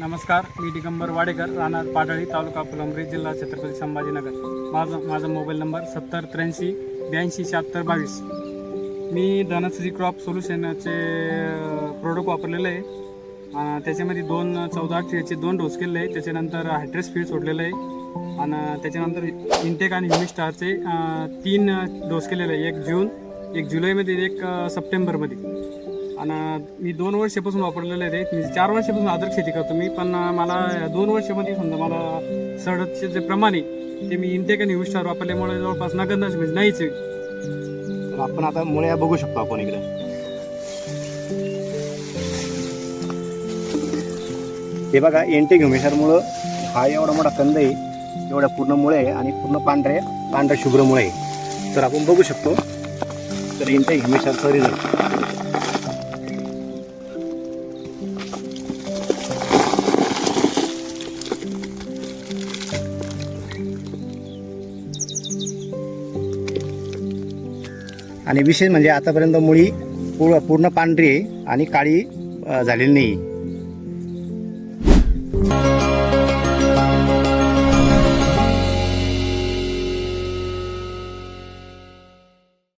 नमस्कार मी दिगंबर वाडेकर राहणार पाडळी तालुका फुलंब्री जिल्हा छत्रपती संभाजीनगर. माझा माझा मोबाईल नंबर सत्तर त्र्याऐंशी ब्याऐंशी शहात्तर बावीस. मी धनश्री क्रॉप सोल्युशनचे प्रोडक्ट वापरलेलं आहे. त्याच्यामध्ये दोन चौदा याचे दोन डोस केलेले आहे. त्याच्यानंतर हायड्रेस फीड सोडलेलं आहे. आणि त्याच्यानंतर इंटेक आणि युनिस्टारचे तीन डोस केलेले आहे. एक जून एक जुलैमध्ये एक सप्टेंबरमध्ये. आणि मी दोन वर्षापासून वापरलेले आहे ते मी चार वर्षापासून अद्रक शेती करतो मी पण मला दोन वर्षामध्ये समजा मला सडचे जे प्रमाण आहे ते मी इंटेक आणि विस्टार वापरल्यामुळे जवळपास नगंदाज म्हणजे नाहीच आहे. आपण आता मुळ्या बघू शकतो आपण इकडे. हे बघा एंटे घुमेशारमुळं हा एवढा मोठा कंद आहे एवढ्या पूर्ण मुळे आहे आणि पूर्ण पांढरे पांढऱ्या शुभ्र मुळे आहे. तर आपण बघू शकतो. तर एंटे घुमेशारचा रिझल्ट आणि विशेष म्हणजे आतापर्यंत मुळी पूर्ण पूर्ण पांढरी आहे आणि काळी झालेली नाही